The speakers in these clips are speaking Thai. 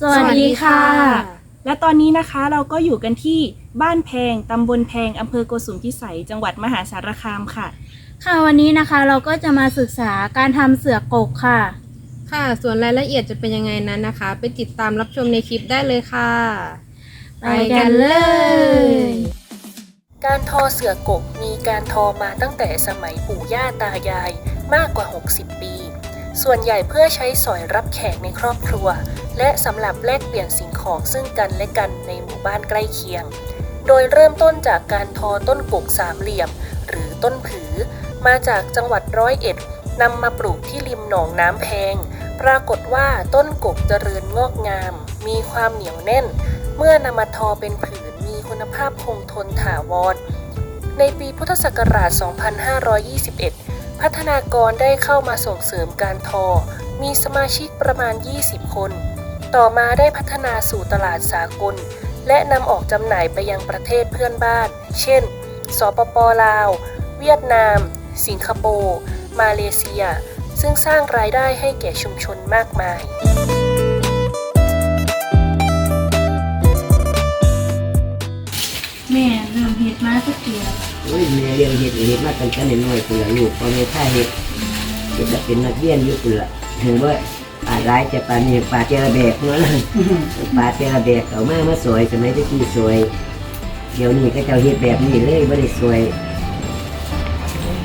สวัสดีค่ะ และตอนนี้นะคะเราก็อยู่กันที่บ้านแพงตำบลแพงอำเภอโกสุมพิสัย จังหวัดมหาสารคามค่ะ ค่ะวันนี้นะคะเราก็จะมาศึกษาการทำเสือกกค่ะ ค่ะ ส่วนรายละเอียดจะเป็นยังไงนั้นนะคะ ไปติดตามรับชมในคลิปได้เลยค่ะ ไปกันเลย การทอเสือกกมีการทอมาตั้งแต่สมัยปู่ย่าตายายมากกว่า 60 ปี ส่วนใหญ่เพื่อใช้สอยรับแขกในครอบครัว และสำหรับแลกเปลี่ยนสิ่งของซึ่งกันและกันในหมู่บ้านใกล้เคียง โดยเริ่มต้นจากการทอต้นกกสามเหลี่ยม หรือต้นผือ มาจากจังหวัดร้อยเอ็ดนำมาปลูกที่ริมหนองน้ำแพง ปรากฏว่าต้นกกเจริญงอกงาม มีความเหนียวแน่น เมื่อนำมาทอเป็นผืนมีคุณภาพคงทนถาวรในปีพุทธศักราช 2521 พัฒนากรได้เข้ามาส่งเสริมการทอ มีสมาชิกประมาณ 20 คน ต่อมาได้พัฒนาสู่ตลาดสากล และนำออกจำหน่ายไปยังประเทศเพื่อนบ้าน เช่น สปปลาว เวียดนาม สิงคโปร์ มาเลเซีย ซึ่งสร้างรายได้ให้แก่ชุมชนมากมายแม่เริ่มเฮ็ดมาสักเดียว อ้ยแม่เลี้ยงเห็ดเห็ดมาตั้งแต่น้อยๆปุ่นละลูกพอแม่ค่าเห็ดเห็ดจะเป็นนักเรียนอยู่ปุ่นละถึงว่าป่าร้ายจะป่านี่ป่าเจระแบกเนาะป่าเจระแบกเขามามาสวยสมัยที่สวย เดี๋ยวนี้ก็เจ้าเห็ดแบบนี้เลยไม่ได้สวย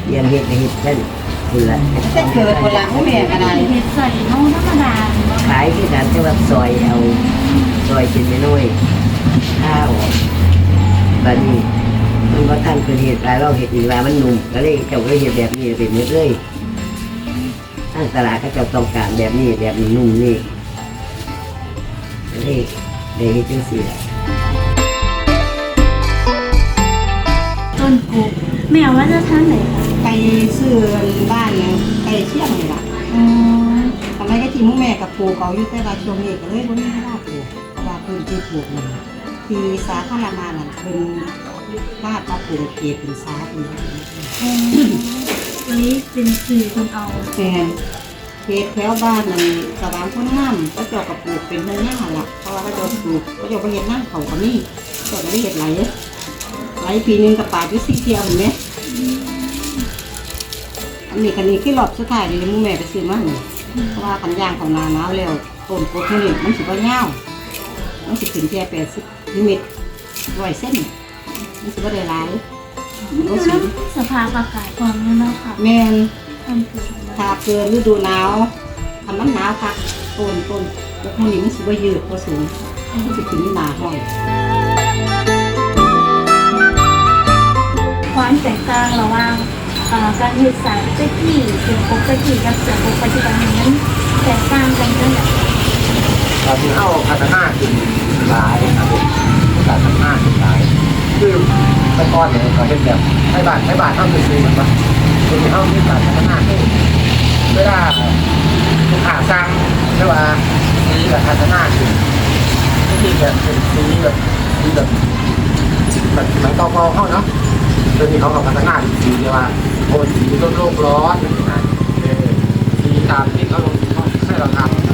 เรียนเห็ดก็เห็ดกันปุ่นละจะเกิดคนละผู้แม่ก็ได้เฮ็ดใส่น้องธรรมดาเนาะขายที่กันแต่ว่าซอยเอาซอยชิ้นน้อยๆข้าวบัดนี้มั นก็ท่านคือเห็ดลายเราเห็ดอีกลายมันหนุ่มก็เลยเจ้าก็เห็ดแบบนี้เป็นเม็ดเลยทางตลาดก็จะต้องการแบบนี้แบบนุ่มนี่ก็เลยได้เห็ดจังสี่แหละต้นกกแม่ว่าจะทางไหนคะไปซื้อบ้านเนี่ยไปเชี่ยงนี่ล่ะอ๋อทำไมก็ที่มุ่งแม่กับปลูกเขาอยู่แต่ว่าช่วงนี้ก็เลยบ่มีเวลาปลูกเพราะว่าพื้นที่ปลูกมันที่สาธารณะนั่นเป็น บ้านมาปลูกเขตเป็นสาธารณะวันนี้เป็นสื่อคนเอาแต่เขตแถวบ้านนั่นสว่างพ้นน้ำก็เจาะกับปลูกเป็นเนื้อย่าละเพราะว่าก็จะปลูกก็จะไปเห็ดน้ำเขาก็มีเจาะก็ได้เห็ดไหลไหลปีนึงกับป่าดอยู่สี่เทียวเห็นไหมอันนี้คันนี้คือรอบสุดท้ายนี่มุ่งแม่ไปซื้อมานี่เพราะว่ากันยางของนาหนาวแล้วต้นโคตรนี่มันสิบ่ยาวมันสิถึงแค่แปดสิบเมตรร้อยเส้น มันสิบ่ได้หลายก็สิแล้วสภาพอากาศความนี้เนาะค่ะแม่นทำเกิดมาถ้าเกินฤดูหนาวถ้ามันหนาวคักต้นต้นพวกนี้มันสิบ่ยืดบ่สูงมันสิถึงหนาห้อยความแตกต่างระหว่างเอ่อการเฮ็ดสายตะกี้เสือกกตะกี้กับเสือกกปัจจุบันนี้นั้นแตกต่างกันจังได๋ตอนที่เข้าพัฒนาขึ้นหลายครับผมการพัฒนาขึ้นหลาย คือต่ก่อนเนี่ยเขาเป็นแบบให้บ้านให้บ้านเข้าไปซื้อมันปะทีนี้เข้าที่การพัฒนาขึ้นเวลาลูกค้าสั่งไม่ว่าสีแบบพัฒนาขึ้นที่แบบเป็นสีแบบสีแบบแบบมันเก่าๆเข้าเนาะตอนนี้เขาก็พัฒนาเป็นสีที่ว่าโทนสีโลกโลกร้อนนะสีตามที่เขาลงเขาให้เราทำ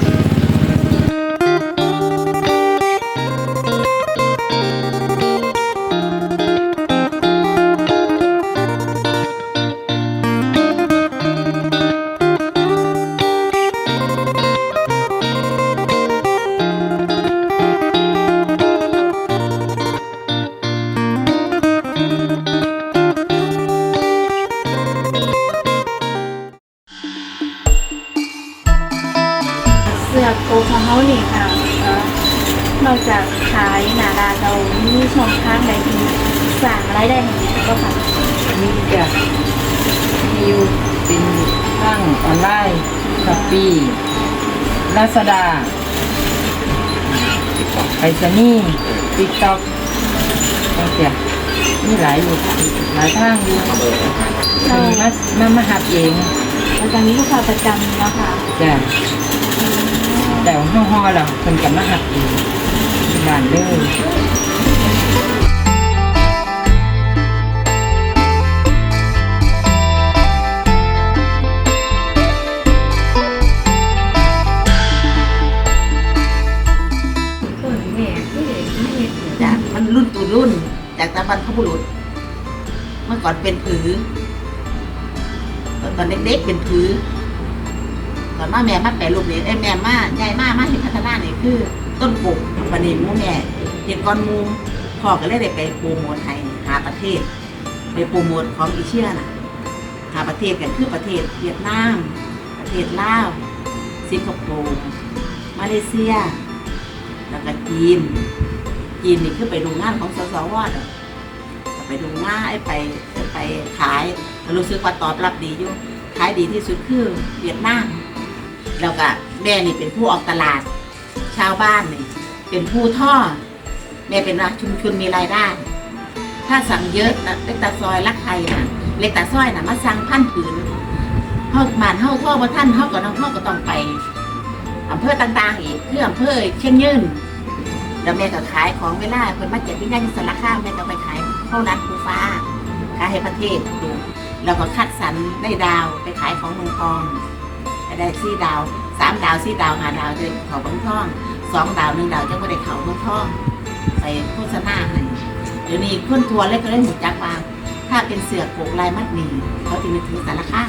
จากขายหนาดานเรามีช่องทางใดที่สร้างรายได้ให้ก็ค่ะนี่จะมีอยู่เป็นข้างออนไลน์ช้อปปี้ลาซาด้าไปรษณีย์ติ๊กต็อกก็จะมีหลายอยู่หลายทางอยู่มีมามามาหับเองแล้วตอนนี้ลูกค้าประจำเนาะค่ะจ้ะแต่ว่าห้อห่อเราคนกับมาหับเอง งานเด้อจากมันรุ่นตู่รุ่น จากตาบรรพบุรุษ เมื่อก่อนเป็นผือ ตอนเด็กๆเป็นผือ ตอนมาแม่มาแปลรูปเลยเอแม่มาใหญ่มากมาเห็นพัฒนาเนี่ยคือ ต้นกบบันนี้มูแม่เห็นก้อนมูพ่อก็เลยได้ไปโปรโมทไทยหาประเทศ ไปโปรโมทของอีเชียน่ะ หาประเทศกันคือประเทศเวียดนาม ประเทศลาวสิงคโปร์มาเลเซีย แล้วก็จีนจีนนี่คือไปดูงานของสสวดไปดูงานไปไปขายรู้สึกว่าตอบรับดีอยู่ขายดีที่สุดคือเวียดนามแล้วก็แม่นี่เป็นผู้ออกตลาด ชาวบ้านเนี่ยเป็นผู้ท่อแม่เป็นรักชุมชนมีรายได้ ถ้าสั่งเยอะนะเล็กตาซอยรักไทยนะเล็กตาซอยนะมาสั่งพันผืนเฮาบานเฮาท่อบ่ท่านเฮาก็น้องเฮาก็ต้องไปอำเภอต่างๆอีกคืออำเภอเชียงยืนแล้วแม่ก็ขายของเวลาเพิ่นมาจัดที่งานสารคามแม่ก็ไปขายเข้าร้านภูฟ้าขายให้ประเทศดูแล้วก็คัดสรรได้ดาวไปขายของเมืองทองได้สี่ดาวามดาวสี่ดาวห้าดาวจะเขาเมืองทองสองดาวหนึ่งดาวจะไม่ได้เขาเมืองทองไปโฆษณาให้เดี๋ยวนี้คนทัวร์เล็กก็เล่นหมดจักว่าถ้าเป็นเสือกโกกลายมัดหนีเขาจะมีถือสารคา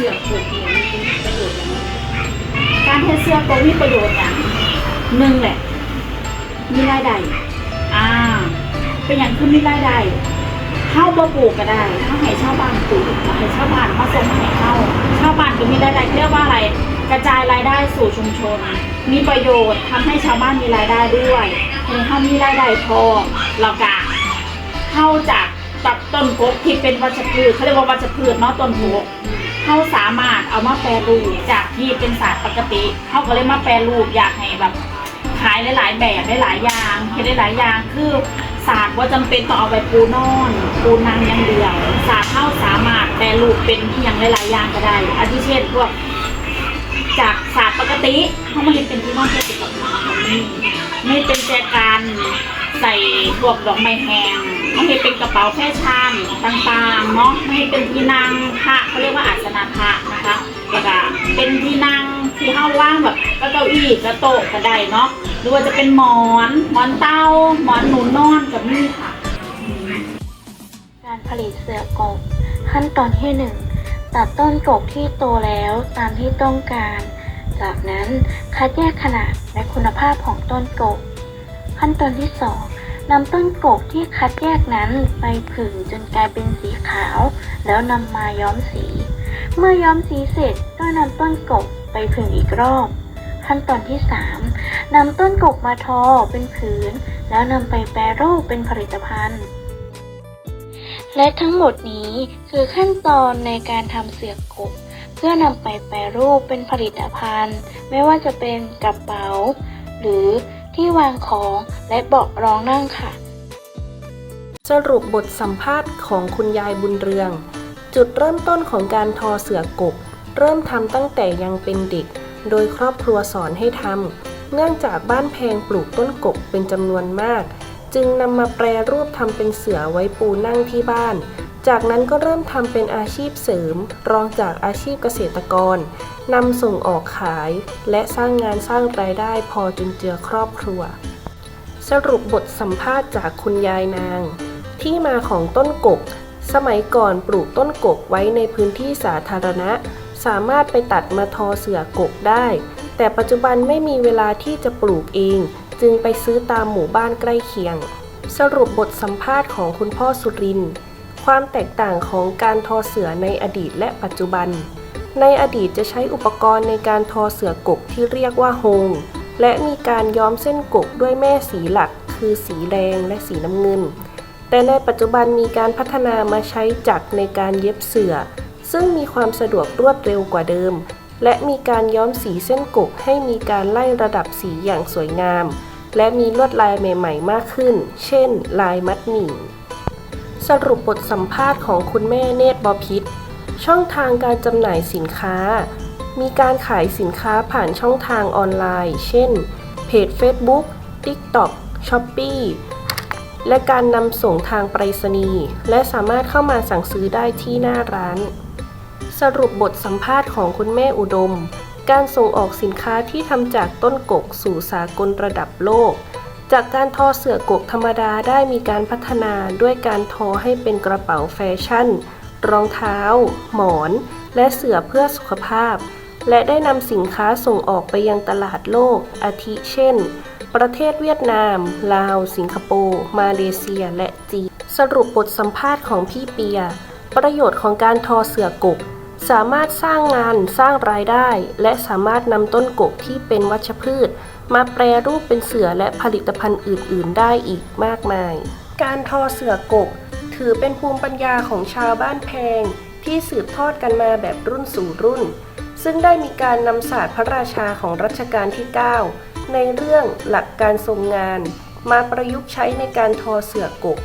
เสื้อผูกเนี่ยมีประโยชน์อย่างไรการเฮ็ดเสื้อโกมีประโยชน์อย่างหนึ่งแหละ มีรายได้อ่า เป็นอย่างคือมีรายได้เข้าบ่ปลูกก็ได้เข้าให้ชาวบ้านปลูกเอาให้ชาวบ้านมาส่งมให้เข้าชาวบ้านก็มีรายได้เรียกว่าอะไร กระจายรายได้สู่ชุมชน มีประโยชน์ทำให้ชาวบ้านมีรายได้ด้วยให้เขามีรายได้พอแล้วก็เข้าจากตัดต้นกกที่เป็นวัชพืชเขาเรียกว่าวัชพืชเนาะต้นกก เขาสามารถเอามาแปรรูปจากที่เป็นศาสตร์ปกติเขาก็เลยมาแปรรูปอยากให้แบบขายหลายๆแบบหลายๆอย่างเห็นหลายๆอย่างคือศาสตร์ว่าจำเป็นต้องเอาไปปูนอน ปูนางอย่างเดียวศาสตร์เข้าสามารถแปรรูปเป็นอย่างหลายๆอย่างก็ได้อาทิเช่นพวกจากศาสตร์ปกติเขามาเห็นเป็นที่นอนเพื่อติดกับหมาของนี่ไม่เป็นแจกัน ใส่พวกดอกไม้แห้งเขาเห็นเป็นกระเป๋าแฟชั่นต่างๆเนาะไม่ให้เป็นที่นั่งพระเขาเรียกว่าอาสนะพระนะคะแล้วก็เป็นที่นั่งที่เข้าว่างแบบก็เก้าอี้กระโต๊ะก็ได้เนาะหรือว่าจะเป็นหมอนหมอนเต้าหมอนหนุนนอนกับนี่ค่ะ การผลิตเสือกกขั้นตอนที่หนึ่งตัดต้นกกที่โตแล้วตามที่ต้องการ จากนั้นคัดแยกขนาดและคุณภาพของต้นกก ขั้นตอนที่สองนำต้นกกที่คัดแยกนั้นไปผึ่งจนกลายเป็นสีขาว แล้วนำมาย้อมสี เมื่อย้อมสีเสร็จก็นำต้นกกไปผึ่งอีกรอบ ขั้นตอนที่สามนำต้นกกมาทอเป็นผืน แล้วนำไปแปรรูปเป็นผลิตภัณฑ์ และทั้งหมดนี้คือขั้นตอนในการทำเสือกกบเพื่อนำไปแปรรูปเป็นผลิตภัณฑ์ ไม่ว่าจะเป็นกระเป๋า หรือ ที่วางของและเบาะรองนั่งค่ะ สรุปบทสัมภาษณ์ของคุณยายบุญเรือง จุดเริ่มต้นของการทอเสือกก เริ่มทำตั้งแต่ยังเป็นเด็ก โดยครอบครัวสอนให้ทำเนื่องจากบ้านแพงปลูกต้นกกเป็นจำนวนมาก จึงนำมาแปรรูปทำเป็นเสือไว้ปูนั่งที่บ้าน จากนั้นก็เริ่มทำเป็นอาชีพเสริม รองจากอาชีพเกษตรกร นำส่งออกขาย และสร้างงานสร้างรายได้พอจุนเจือครอบครัว สรุปบทสัมภาษณ์จากคุณยายนาง ที่มาของต้นกก สมัยก่อนปลูกต้นกกไว้ในพื้นที่สาธารณะ สามารถไปตัดมาทอเสือกกได้ แต่ปัจจุบันไม่มีเวลาที่จะปลูกเอง จึงไปซื้อตามหมู่บ้านใกล้เคียง สรุปบทสัมภาษณ์ของคุณพ่อสุรินทร์ความแตกต่างของการทอเสือในอดีตและปัจจุบัน ในอดีตจะใช้อุปกรณ์ในการทอเสือกกที่เรียกว่าโฮง และมีการย้อมเส้นกกด้วยแม่สีหลัก คือสีแดงและสีน้ำเงิน แต่ในปัจจุบันมีการพัฒนามาใช้จักรในการเย็บเสือ ซึ่งมีความสะดวกรวดเร็วกว่าเดิม และมีการย้อมสีเส้นกกให้มีการไล่ระดับสีอย่างสวยงาม และมีลวดลายใหม่ๆ มากขึ้น เช่น ลายมัดหมี่ สรุปบทสัมภาษณ์ของคุณแม่เนตรบพิษ ช่องทางการจำหน่ายสินค้า มีการขายสินค้าผ่านช่องทางออนไลน์ เช่น เพจ Facebook TikTok Shopee และการนำส่งทางไปรษณีย์ และสามารถเข้ามาสั่งซื้อได้ที่หน้าร้าน สรุปบทสัมภาษณ์ของคุณแม่อุดม การส่งออกสินค้าที่ทำจากต้นกกสู่สากลระดับโลก จากการทอเสือกกธรรมดาได้มีการพัฒนาด้วยการทอให้เป็นกระเป๋าแฟชั่น รองเท้า หมอน และเสื่อเพื่อสุขภาพ และได้นำสินค้าส่งออกไปยังตลาดโลก อาทิเช่น ประเทศเวียดนาม ลาว สิงคโปร์ มาเลเซีย และจีน สรุปบทสัมภาษณ์ของพี่เปีย ประโยชน์ของการทอเสื่อกกสามารถสร้างงานสร้างรายได้ และสามารถนำต้นกกที่เป็นวัชพืช มาแปรรูปเป็นเสือและผลิตภัณฑ์อื่น ๆ ได้อีกมากมาย การทอเสือกก ถือเป็นภูมิปัญญาของชาวบ้านแพงที่สืบทอดกันมาแบบรุ่นสู่รุ่น ซึ่งได้มีการนำศาสตร์พระราชาของรัชกาลที่ 9 ในเรื่องหลักการทรงงาน มาประยุกต์ใช้ในการทอเสือกก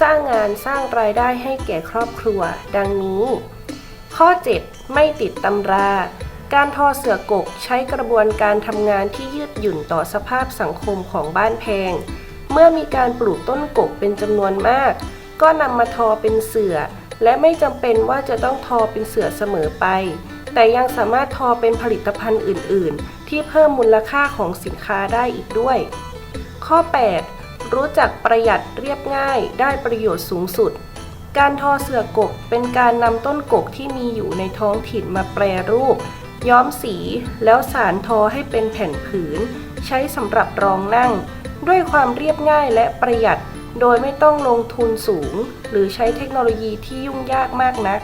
สร้างงานสร้างรายได้ให้แก่ครอบครัว ดังนี้ ข้อ 7 ไม่ติดตำรา การทอเสือกกใช้กระบวนการทำงานที่ยืดหยุ่นต่อสภาพสังคมของบ้านแพง เมื่อมีการปลูกต้นกกเป็นจำนวนมาก ก็นำมาทอเป็นเสือ และไม่จำเป็นว่าจะต้องทอเป็นเสือเสมอไป แต่ยังสามารถทอเป็นผลิตภัณฑ์อื่น ๆ ที่เพิ่มมูลค่าของสินค้าได้อีกด้วย ข้อ 8 รู้จักประหยัดเรียบง่ายได้ประโยชน์สูงสุด การทอเสือกกเป็นการนำต้นกกที่มีอยู่ในท้องถิ่นมาแปรรูป ย้อมสีแล้วสารทอให้เป็นแผ่นผืน ใช้สำหรับรองนั่ง ด้วยความเรียบง่ายและประหยัด โดยไม่ต้องลงทุนสูง หรือใช้เทคโนโลยีที่ยุ่งยากมากนัก